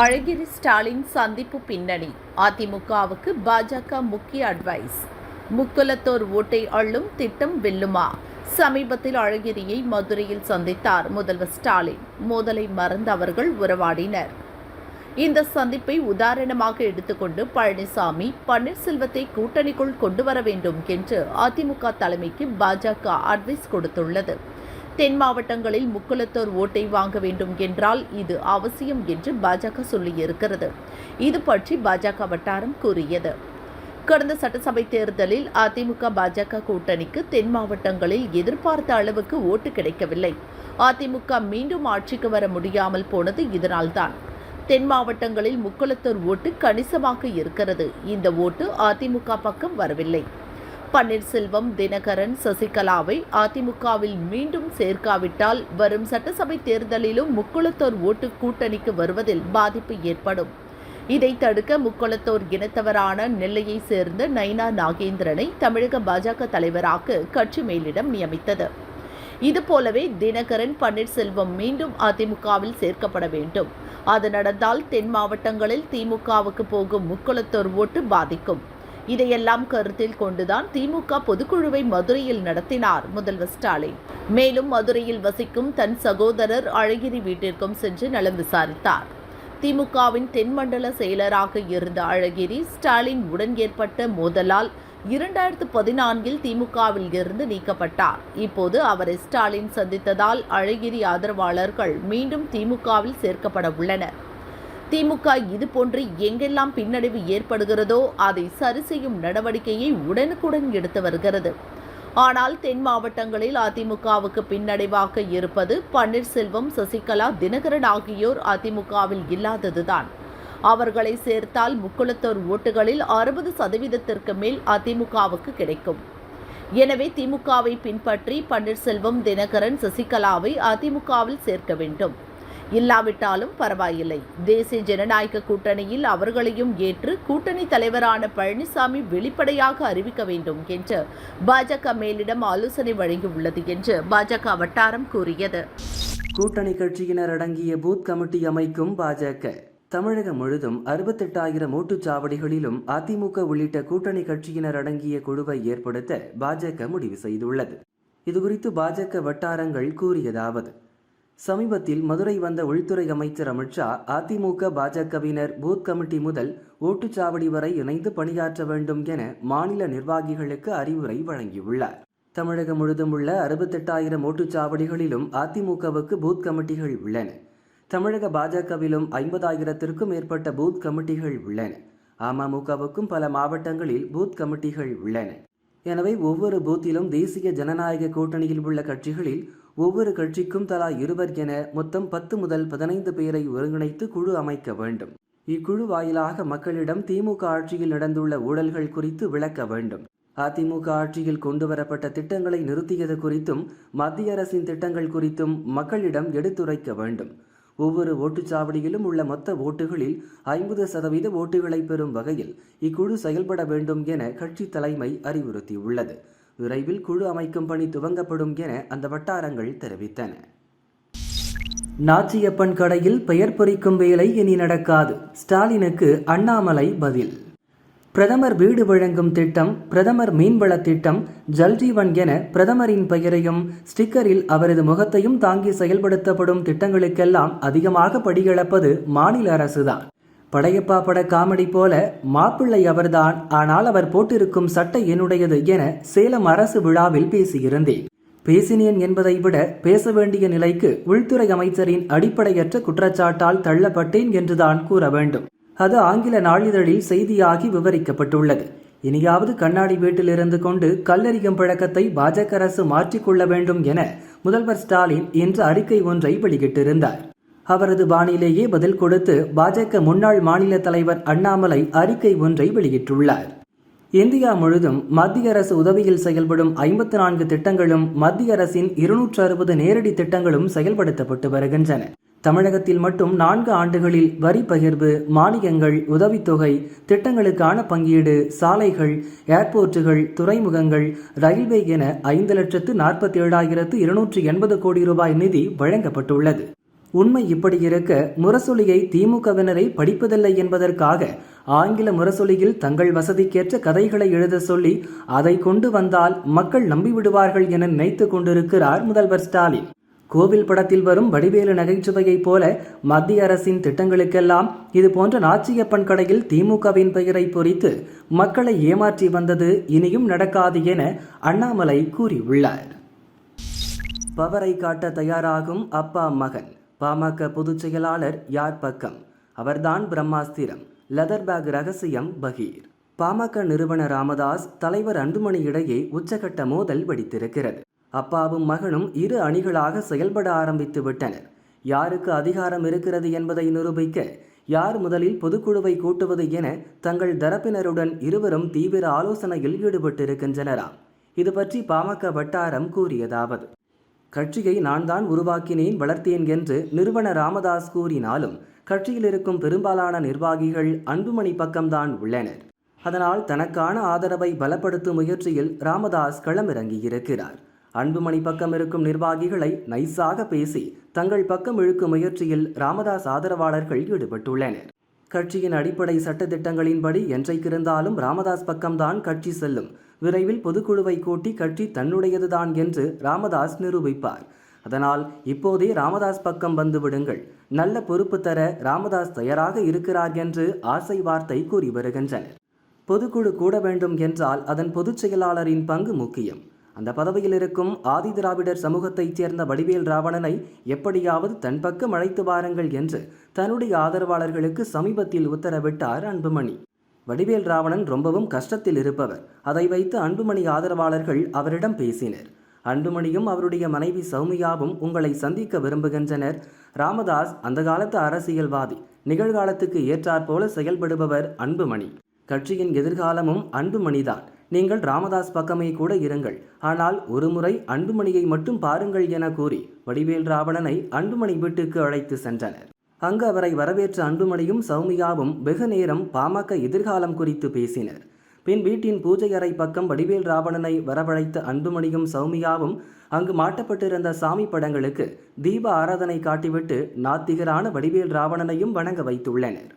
அழகிரி ஸ்டாலின் சந்திப்பு பின்னணி. அதிமுகவுக்கு பாஜக முக்கிய அட்வைஸ் முக்குலத்தோர் ஓட்டை அள்ளும் திட்டம் வெல்லுமா? சமீபத்தில் அழகிரியை மதுரையில் சந்தித்தார் முதல்வர் ஸ்டாலின். மோதலை மறந்து அவர்கள் உறவாடினர். இந்த சந்திப்பை உதாரணமாக எடுத்துக்கொண்டு பழனிசாமி பன்னீர்செல்வத்தை கூட்டணிக்குள் கொண்டு வர வேண்டும் என்று அதிமுக தலைமைக்கு பாஜக அட்வைஸ் கொடுத்துள்ளது. தென் மாவட்டங்களில் முக்குளத்தோர் ஓட்டை வாங்க வேண்டும் என்றால் இது அவசியம் என்று பாஜக சொல்லியிருக்கிறது. இது பற்றி பாஜக வட்டாரம் கூறியது. கடந்த சட்டசபை தேர்தலில் அதிமுக பாஜக கூட்டணிக்கு தென் மாவட்டங்களில் எதிர்பார்த்த அளவுக்கு ஓட்டு கிடைக்கவில்லை. அதிமுக மீண்டும் ஆட்சிக்கு வர முடியாமல் போனது இதனால்தான். தென் மாவட்டங்களில் முக்குளத்தூர் ஓட்டு கணிசமாக இருக்கிறது. இந்த ஓட்டு அதிமுக பக்கம் வரவில்லை. பன்னீர்செல்வம் தினகரன் சசிகலாவை அதிமுகவில் மீண்டும் சேர்க்காவிட்டால் வரும் சட்டசபை தேர்தலிலும் முக்குளத்தோர் ஓட்டு கூட்டணிக்கு வருவதில் பாதிப்பு ஏற்படும். இதை தடுக்க முக்குளத்தோர் இனத்தவரான நெல்லையை சேர்ந்த நைனா நாகேந்திரனை தமிழக பாஜக தலைவராக கட்சி மேலிடம் நியமித்தது. இதுபோலவே தினகரன் பன்னீர்செல்வம் மீண்டும் அதிமுகவில் சேர்க்கப்பட வேண்டும். அது நடந்தால் தென் மாவட்டங்களில் திமுகவுக்கு போகும் முக்குளத்தோர் ஓட்டு பாதிக்கும். இதையெல்லாம் கருத்தில் கொண்டுதான் திமுக பொதுக்குழுவை மதுரையில் நடத்தினார் முதல்வர் ஸ்டாலின். மேலும் மதுரையில் வசிக்கும் தன் சகோதரர் அழகிரி வீட்டிற்கும் சென்று நலம் விசாரித்தார். திமுகவின் தென்மண்டல செயலராக இருந்த அழகிரி ஸ்டாலின் உடன் ஏற்பட்ட மோதலால் இரண்டாயிரத்து பதினான்கில் திமுகவில் இருந்து நீக்கப்பட்டார். இப்போது அவரை ஸ்டாலின் சந்தித்ததால் அழகிரி ஆதரவாளர்கள் மீண்டும் திமுகவில் சேர்க்கப்பட உள்ளனர். திமுக இதுபோன்று எங்கெல்லாம் பின்னடைவு ஏற்படுகிறதோ அதை சரி செய்யும் நடவடிக்கையை உடனுக்குடன் எடுத்து வருகிறது. ஆனால் தென் மாவட்டங்களில் அதிமுகவுக்கு பின்னடைவாக இருப்பது பன்னீர்செல்வம் சசிகலா தினகரன் ஆகியோர் அதிமுகவில் இல்லாததுதான். அவர்களை சேர்த்தால் முக்குளத்தோர் ஓட்டுகளில் அறுபது சதவீதத்திற்கு மேல் அதிமுகவுக்கு கிடைக்கும். எனவே திமுகவை பின்பற்றி பன்னீர்செல்வம் தினகரன் சசிகலாவை அதிமுகவில் சேர்க்க வேண்டும். இல்லாவிட்டாலும் பரவாயில்லை. தேசிய ஜனநாயக கூட்டணியில் அவர்களையும் ஏற்று கூட்டணி தலைவரான பழனிசாமி வெளிப்படையாக அறிவிக்க வேண்டும் என்று பாஜக மேலிடம் ஆலோசனை வழங்கியுள்ளது என்று பாஜக வட்டாரம் கூறியது. கூட்டணி கட்சியினர் அடங்கிய பூத் கமிட்டி அமைக்கும் பாஜக தமிழகம் முழுதும் அறுபத்தெட்டாயிரம் ஓட்டுச்சாவடிகளிலும் அதிமுக உள்ளிட்ட கூட்டணி கட்சியினர் அடங்கிய குழுவை ஏற்படுத்த பாஜக முடிவு செய்துள்ளது. இதுகுறித்து பாஜக வட்டாரங்கள் கூறியதாவது சமீபத்தில் மதுரை வந்த உள்துறை அமைச்சர் அமித்ஷா அதிமுக பாஜகவினர் பூத் கமிட்டி முதல் ஓட்டுச்சாவடி வரை இணைந்து பணியாற்ற வேண்டும் என மாநில நிர்வாகிகளுக்கு அறிவுரை வழங்கியுள்ளார். தமிழகம் முழுதும் உள்ள அறுபத்தெட்டாயிரம் ஓட்டுச்சாவடிகளிலும் அதிமுகவுக்கு பூத் கமிட்டிகள் உள்ளன. தமிழக பாஜகவிலும் ஐம்பதாயிரத்திற்கும் மேற்பட்ட பூத் கமிட்டிகள் உள்ளன. அமமுகவுக்கும் பல மாவட்டங்களில் பூத் கமிட்டிகள் உள்ளன. எனவே ஒவ்வொரு பூத்திலும் தேசிய ஜனநாயக கூட்டணியில் உள்ள கட்சிகளில் ஒவ்வொரு கட்சிக்கும் தலா இருவர் என மொத்தம் பத்து முதல் பதினைந்து பேரை ஒருங்கிணைத்து குழு அமைக்க வேண்டும். இக்குழு வாயிலாக மக்களிடம் திமுக ஆட்சியில் நடந்துள்ள ஊழல்கள் குறித்து விளக்க வேண்டும். அதிமுக ஆட்சியில் கொண்டுவரப்பட்ட திட்டங்களை நிறுத்தியது குறித்தும் மத்திய அரசின் திட்டங்கள் குறித்தும் மக்களிடம் எடுத்துரைக்க வேண்டும். ஒவ்வொரு ஓட்டுச்சாவடியிலும் உள்ள மொத்த ஓட்டுகளில் ஐம்பது சதவீத ஓட்டுகளை பெறும் வகையில் இக்குழு செயல்பட வேண்டும் என கட்சி தலைமை அறிவுறுத்தியுள்ளது. விரைவில் குழு அமைக்கும் பணி துவங்கப்படும் என அந்த வட்டாரங்கள் தெரிவித்தன. நாச்சியப்பன் கடையில் பெயர் பொறிக்கும் வேலை இனி நடக்காது. ஸ்டாலினுக்கு அண்ணாமலை பதில். பிரதமர் வீடு வழங்கும் திட்டம் பிரதமர் மீன்வள திட்டம் ஜல்ஜீவன் என பிரதமரின் பெயரையும் ஸ்டிக்கரில் அவரது முகத்தையும் தாங்கி செயல்படுத்தப்படும் திட்டங்களுக்கெல்லாம் அதிகமாக படிகளப்பது மாநில அரசுதான். படையப்பா பட காமெடி போல மாப்பிள்ளை அவர்தான் ஆனால் அவர் போட்டிருக்கும் சட்டை என்னுடையது என சேலம் அரசு விழாவில் பேசியிருந்தேன். பேசினேன் என்பதை விட பேச வேண்டிய நிலைக்கு உள்துறை அமைச்சரின் அடிப்படையற்ற குற்றச்சாட்டால் தள்ளப்பட்டேன் என்றுதான் கூற வேண்டும். அது ஆங்கில நாளிதழில் செய்தியாகி விவரிக்கப்பட்டுள்ளது. இனியாவது கண்ணாடி வீட்டில் இருந்து கொண்டு கல்லறியும் பழக்கத்தை பாஜக அரசு மாற்றிக்கொள்ள வேண்டும் என முதல்வர் ஸ்டாலின் இன்று அறிக்கை ஒன்றை வெளியிட்டிருந்தார். அவரது பாணியிலேயே பதில் கொடுத்து பாஜக முன்னாள் மாநில தலைவர் அண்ணாமலை அறிக்கை ஒன்றை வெளியிட்டுள்ளார். இந்தியா முழுதும் மத்திய அரசு உதவியில் செயல்படும் ஐம்பத்தி நான்கு திட்டங்களும் மத்திய அரசின் இருநூற்று அறுபது நேரடி திட்டங்களும் செயல்படுத்தப்பட்டு வருகின்றன. தமிழகத்தில் மட்டும் நான்கு ஆண்டுகளில் வரி பகிர்வு மானியங்கள் உதவித்தொகை திட்டங்களுக்கான பங்கீடு சாலைகள் ஏர்போர்ட்டுகள் துறைமுகங்கள் ரயில்வே என ஐந்து லட்சத்து நாற்பத்தி ஏழாயிரத்து இருநூற்று எண்பது கோடி ரூபாய் நிதி வழங்கப்பட்டுள்ளது. உண்மை இப்படி இருக்க முரசொலியை திமுகவினரை படிப்பதில்லை என்பதற்காக ஆங்கில முரசொலியில் தங்கள் வசதிக்கேற்ற கதைகளை எழுத சொல்லி அதை கொண்டு வந்தால் மக்கள் நம்பிவிடுவார்கள் என நினைத்துக் கொண்டிருக்கிறார் முதல்வர் ஸ்டாலின். கோவில் படத்தில் வரும் வடிவேலு நகைச்சுவையைப் போல மத்திய அரசின் திட்டங்களுக்கெல்லாம் இது போன்ற நாச்சியப்பன் கடையில் திமுகவின் பெயரை பொறித்து மக்களை ஏமாற்றி வந்தது இனியும் நடக்காது என அண்ணாமலை கூறியுள்ளார். பவரை காட்ட தயாராகும் அப்பா மகன். பாமக பொதுச் செயலாளர் யார் பக்கம்? அவர்தான் பிரம்மாஸ்திரம். லெதர் பேக் ரகசியம் பகீர். பாமக நிறுவன ராமதாஸ் தலைவர் அன்புமணி இடையே உச்சகட்ட மோதல் வெடித்திருக்கிறது. அப்பாவும் மகனும் இரு அணிகளாக செயல்பட ஆரம்பித்து விட்டனர். யாருக்கு அதிகாரம் இருக்கிறது என்பதை நிரூபிக்க யார் முதலில் பொதுக்குழுவை கூட்டுவது என தங்கள் தரப்பினருடன் இருவரும் தீவிர ஆலோசனையில் ஈடுபட்டிருக்கின்றனராம். இது பற்றி பாமக வட்டாரம் கூறியதாவது. கட்சியை நான் தான் உருவாக்கினேன் வளர்த்தேன் என்று நிறுவன ராமதாஸ் கூறினாலும் கட்சியில் இருக்கும் பெரும்பாலான நிர்வாகிகள் அன்புமணி பக்கம்தான் உள்ளனர். அதனால் தனக்கான ஆதரவை பலப்படுத்தும் முயற்சியில் ராமதாஸ் களமிறங்கியிருக்கிறார். அன்புமணி பக்கம் இருக்கும் நிர்வாகிகளை நைஸாக பேசி தங்கள் பக்கம் இழுக்கும் முயற்சியில் ராமதாஸ் ஆதரவாளர்கள் ஈடுபட்டுள்ளனர். கட்சியின் அடிப்படை சட்டத்திட்டங்களின்படி என்றைக்கிருந்தாலும் ராமதாஸ் பக்கம்தான் கட்சி செல்லும். விரைவில் பொதுக்குழுவை கூட்டி கட்சி தன்னுடையதுதான் என்று ராமதாஸ் நிரூபிப்பார். அதனால் இப்போதே ராமதாஸ் பக்கம் வந்து விடுங்கள். நல்ல பொறுப்பு தர ராமதாஸ் தயாராக இருக்கிறார் என்று ஆசை வார்த்தை கூறி வருகின்றனர். பொதுக்குழு கூட வேண்டும் என்றால் அதன் பொதுச் செயலாளரின் பங்கு முக்கியம். அந்த பதவியில் இருக்கும் ஆதி திராவிடர் சமூகத்தைச் சேர்ந்த வடிவேல் ராவணனை எப்படியாவது தன் பக்கம் அழைத்து வாருங்கள் என்று தன்னுடைய ஆதரவாளர்களுக்கு சமீபத்தில் உத்தரவிட்டார் அன்புமணி. வடிவேல் ராவணன் ரொம்பவும் கஷ்டத்தில் இருப்பவர். அதை வைத்து அன்புமணி ஆதரவாளர்கள் அவரிடம் பேசினர். அன்புமணியும் அவருடைய மனைவி சௌமியாவும் உங்களை சந்திக்க விரும்புகின்றனர். ராமதாஸ் அந்த காலத்து அரசியல்வாதி நிகழ்காலத்துக்கு ஏற்றாற்போல செயல்படுபவர் அன்புமணி. கட்சியின் எதிர்காலமும் அன்புமணிதான். நீங்கள் ராமதாஸ் பக்கமே கூட இருங்கள். ஆனால் ஒருமுறை அன்புமணியை மட்டும் பாருங்கள் என கூறி வடிவேல் ராவணனை அன்புமணி வீட்டுக்கு அழைத்து சென்றனர். அங்கு அவரை வரவேற்ற அன்புமணியும் சௌமியாவும் வெகு நேரம் பாமக எதிர்காலம் குறித்து பேசினர். பின் வீட்டின் பூஜை அறை பக்கம் வடிவேல் ராவணனை வரவழைத்த அன்புமணியும் சௌமியாவும் அங்கு மாட்டப்பட்டிருந்த சாமி படங்களுக்கு தீப ஆராதனை காட்டிவிட்டு நாத்திகரான வடிவேல் ராவணனையும் வணங்க வைத்துள்ளனர்.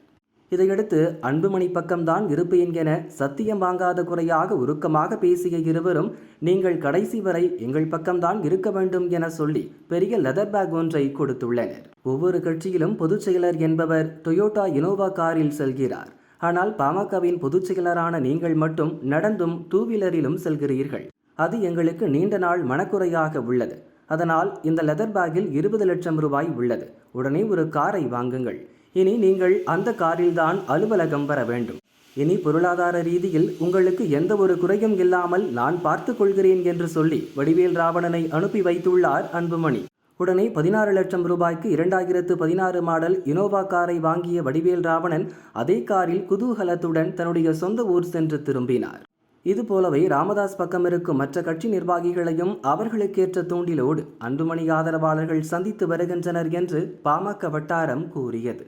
இதையடுத்து அன்புமணி பக்கம்தான் இருப்பேன் என சத்தியம் வாங்காத குறையாக உருக்கமாக பேசிய இருவரும் நீங்கள் கடைசி வரை எங்கள் பக்கம்தான் இருக்க வேண்டும் என சொல்லி பெரிய லெதர் பேக் ஒன்றை கொடுத்துள்ளனர். ஒவ்வொரு கட்சியிலும் பொதுச் செயலர் என்பவர் டொயோட்டா இனோவா காரில் செல்கிறார். ஆனால் பாமகவின் பொதுச் செயலரான நீங்கள் மட்டும் நடந்தும் டூ வீலரிலும் செல்கிறீர்கள். அது எங்களுக்கு நீண்ட நாள் மனக்குறையாக உள்ளது. அதனால் இந்த லெதர் பேக்கில் இருபது லட்சம் ரூபாய் உள்ளது. உடனே ஒரு காரை வாங்குங்கள். இனி நீங்கள் அந்த காரில்தான் அலுவலகம் வர வேண்டும். இனி பொருளாதார ரீதியில் உங்களுக்கு எந்த ஒரு குறையும் இல்லாமல் நான் பார்த்து கொள்கிறேன் என்று சொல்லி வடிவேல் ராவணனை அனுப்பி வைத்துள்ளார் அன்புமணி. உடனே பதினாறு லட்சம் ரூபாய்க்கு இரண்டாயிரத்து பதினாறு மாடல் இனோவா காரை வாங்கிய வடிவேல் ராவணன் அதே காரில் குதூகலத்துடன் தன்னுடைய சொந்த ஊர் சென்று திரும்பினார். இதுபோலவே ராமதாஸ் பக்கம் இருக்கும் மற்ற கட்சி நிர்வாகிகளையும் அவர்களுக்கேற்ற தூண்டிலோடு அன்புமணி ஆதரவாளர்கள் சந்தித்து வருகின்றனர் என்று பாமக வட்டாரம் கூறியது.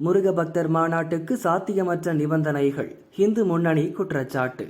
முருக பக்தர் மாநாட்டுக்கு சாத்தியமற்ற நிபந்தனைகள். இந்து முன்னணி குற்றச்சாட்டு.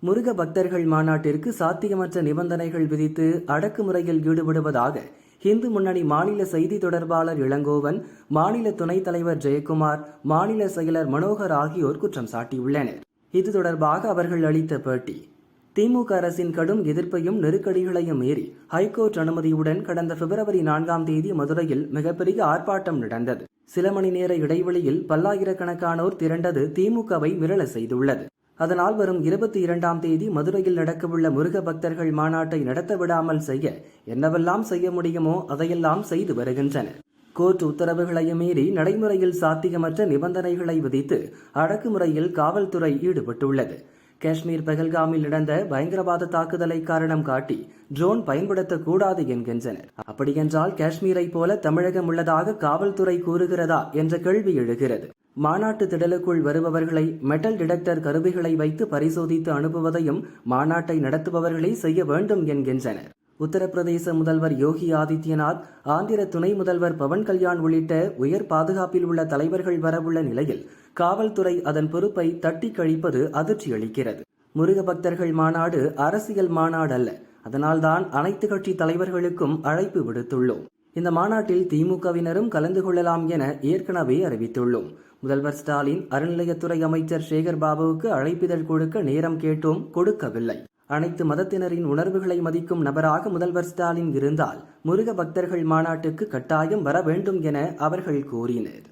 முருக பக்தர்கள் மாநாட்டிற்கு சாத்தியமற்ற நிபந்தனைகள் விதித்து அடக்குமுறையில் ஈடுபடுவதாக இந்து முன்னணி மாநில செய்தி தொடர்பாளர் இளங்கோவன் மாநில துணைத் தலைவர் ஜெயக்குமார் மாநில செயலர் மனோகர் ஆகியோர் குற்றம் சாட்டியுள்ளனர். இது தொடர்பாக அவர்கள் அளித்த பேட்டி. திமுக அரசின் கடும் எதிர்ப்பையும் நெருக்கடிகளையும் மீறி ஹைகோர்ட் அனுமதியுடன் கடந்த பிப்ரவரி நான்காம் தேதி மதுரையில் மிகப்பெரிய ஆர்ப்பாட்டம் நடந்தது. சில மணி நேர இடைவெளியில் பல்லாயிரக்கணக்கானோர் திரண்டது திமுகவை மிரள செய்துள்ளது. அதனால் வரும் இருபத்தி இரண்டாம் தேதி மதுரையில் நடக்கவுள்ள முருக பக்தர்கள் மாநாட்டை நடத்த விடாமல் செய்ய என்னவெல்லாம் செய்ய முடியுமோ அதையெல்லாம் செய்து வருகின்றனர். கோர்ட் உத்தரவுகளையும் மீறி நடைமுறையில் சாத்தியமற்ற நிபந்தனைகளை விதித்து அடக்குமுறையில் காவல்துறை ஈடுபட்டுள்ளது. காஷ்மீர் பகல்காமில் நடந்த பயங்கரவாத தாக்குதலை காரணம் காட்டி ட்ரோன் பயன்படுத்தக்கூடாது என்கின்றனர். அப்படியென்றால் காஷ்மீரை போல தமிழகம் உள்ளதாக காவல்துறை கூறுகிறதா என்ற கேள்வி எழுகிறது. மாநாட்டு திடலுக்குள் வருபவர்களை மெட்டல் டிடெக்டர் கருவிகளை வைத்து பரிசோதித்து அனுப்புவதையும் மாநாட்டை நடத்துபவர்களே செய்ய வேண்டும் என்கின்றனர். உத்தரப்பிரதேச முதல்வர் யோகி ஆதித்யநாத் ஆந்திர துணை முதல்வர் பவன் கல்யாண் உள்ளிட்ட உயர் பாதுகாப்பில் உள்ள தலைவர்கள் வரவுள்ள நிலையில் காவல்துறை அதன் பொறுப்பை தட்டி கழிப்பது அதிர்ச்சியளிக்கிறது முருக பக்தர்கள் மாநாடு அரசியல் மாநாடு அல்ல. அதனால்தான் அனைத்து கட்சி தலைவர்களுக்கும் அழைப்பு விடுத்துள்ளோம். இந்த மாநாட்டில் திமுகவினரும் கலந்து கொள்ளலாம் என ஏற்கனவே அறிவித்துள்ளோம். முதல்வர் ஸ்டாலின் அறநிலையத்துறை அமைச்சர் சேகர் பாபுவுக்கு அழைப்பிதழ் கொடுக்க நேரம் கேட்டோம் கொடுக்கவில்லை. அனைத்து மதத்தினரின் உணர்வுகளை மதிக்கும் நபராக முதல்வர் ஸ்டாலின் இருந்தால் முருக பக்தர்கள் மாநாட்டுக்கு கட்டாயம் வர வேண்டும் என அவர்கள் கூறினர்.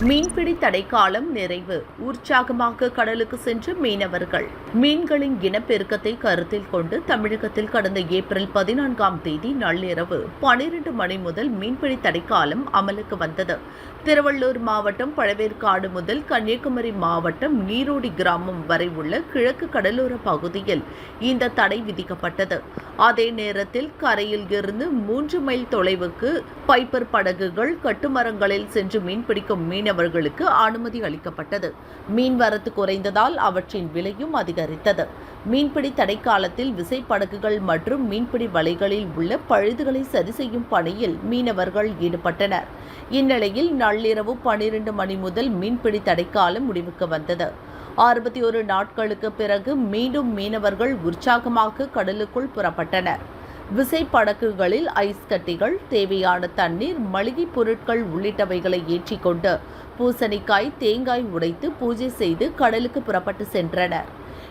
மீன்பிடி தடைக்காலம் நிறைவு. உற்சாகமாக கடலுக்கு சென்ற மீனவர்கள். மீன்களின் இனப்பெருக்கத்தை கருத்தில் கொண்டு தமிழகத்தில் கடந்த ஏப்ரல் பதினான்காம் தேதி நள்ளிரவு பனிரெண்டு மணி முதல் மீன்பிடி தடைக்காலம் அமலுக்கு வந்தது. திருவள்ளூர் மாவட்டம் பழவேற்காடு முதல் கன்னியாகுமரி மாவட்டம் நீரோடி கிராமம் வரை உள்ள கிழக்கு கடலோர பகுதியில் இந்த தடை விதிக்கப்பட்டது. அதே நேரத்தில் கரையில் இருந்து மூன்று மைல் தொலைவுக்கு பைப்பர் படகுகள் கட்டுமரங்களில் சென்று மீன்பிடிக்கும் மீனவர்களுக்கு அனுமதி அளிக்கப்பட்டது. மீன்வரத்து குறைந்ததால் அவற்றின் விலையும் அதிகரித்தது. மீன்பிடி தடைக்காலத்தில் விசைப்படகுகள் மற்றும் மீன்பிடி வலைகளில் உள்ள பழுதுகளை சரி செய்யும் பணியில் மீனவர்கள் ஈடுபட்டனர். இந்நிலையில் நள்ளிரவு பனிரெண்டு மணி முதல் மீன்பிடி தடைக்காலம் முடிவுக்கு வந்தது. அறுபத்தி ஒரு நாட்களுக்கு பிறகு மீண்டும் மீனவர்கள் உற்சாகமாக கடலுக்குள் புறப்பட்டனர். விசைப்படகுகளில் ஐஸ் கட்டிகள் தேவையான தண்ணீர் மளிகைப் பொருட்கள் உள்ளிட்டவைகளை ஏற்றிக்கொண்டு பூசணிக்காய் தேங்காய் உடைத்து பூஜை செய்து கடலுக்கு புறப்பட்டு சென்றனர்.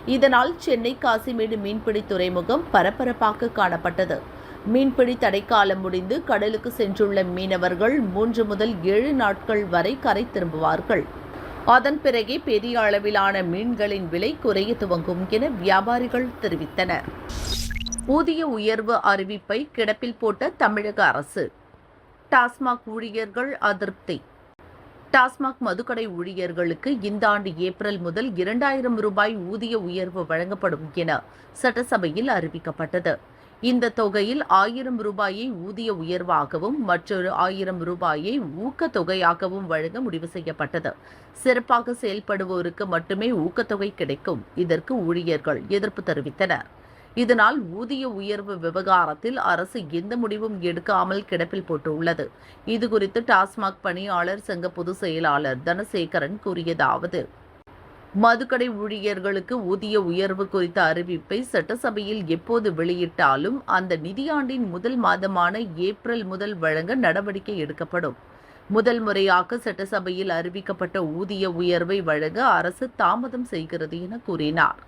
இதனால் சென்னை காசிமேடு மீன்பிடி துறைமுகம் பரபரப்பாக காணப்பட்டது. மீன்பிடி தடைக்காலம் முடிந்து கடலுக்கு சென்றுள்ள மீனவர்கள் மூன்று முதல் ஏழு நாட்கள் வரை கரை திரும்புவார்கள். அதன் பிறகே பெரிய அளவிலான மீன்களின் விலை குறைய துவங்கும் என வியாபாரிகள் தெரிவித்தனர். ஊதிய உயர்வு அறிவிப்பை கிடப்பில் போட்ட தமிழக அரசு. டாஸ்மாக் ஊழியர்கள் அதிருப்தி. டாஸ்மாக் மதுக்கடை ஊழியர்களுக்கு இந்த ஆண்டு ஏப்ரல் முதல் இரண்டாயிரம் ரூபாய் ஊதிய உயர்வு வழங்கப்படும் என சட்டசபையில் அறிவிக்கப்பட்டது. இந்த தொகையில் ஆயிரம் ரூபாயை ஊதிய உயர்வாகவும் மற்றொரு ஆயிரம் ரூபாயை ஊக்கத்தொகையாகவும் வழங்க முடிவு செய்யப்பட்டது. சிறப்பாக செயல்படுவோருக்கு மட்டுமே ஊக்கத்தொகை கிடைக்கும் இதற்கு ஊழியர்கள் எதிர்ப்பு தெரிவித்தனர். இதனால் ஊதிய உயர்வு விவகாரத்தில் அரசு எந்த முடிவும் எடுக்காமல் கிடப்பில் போட்டுள்ளது. இதுகுறித்து டாஸ்மாக் பணியாளர் சங்க பொதுச் செயலாளர் தனசேகரன் கூறியதாவது மதுக்கடை ஊழியர்களுக்கு ஊதிய உயர்வு குறித்த அறிவிப்பை சட்டசபையில் எப்போது வெளியிட்டாலும் அந்த நிதியாண்டின் முதல் மாதமான ஏப்ரல் முதல் வழங்க நடவடிக்கை எடுக்கப்படும். முதல் முறையாக சட்டசபையில் அறிவிக்கப்பட்ட ஊதிய உயர்வை வழங்க அரசு தாமதம் செய்கிறது என கூறினார்.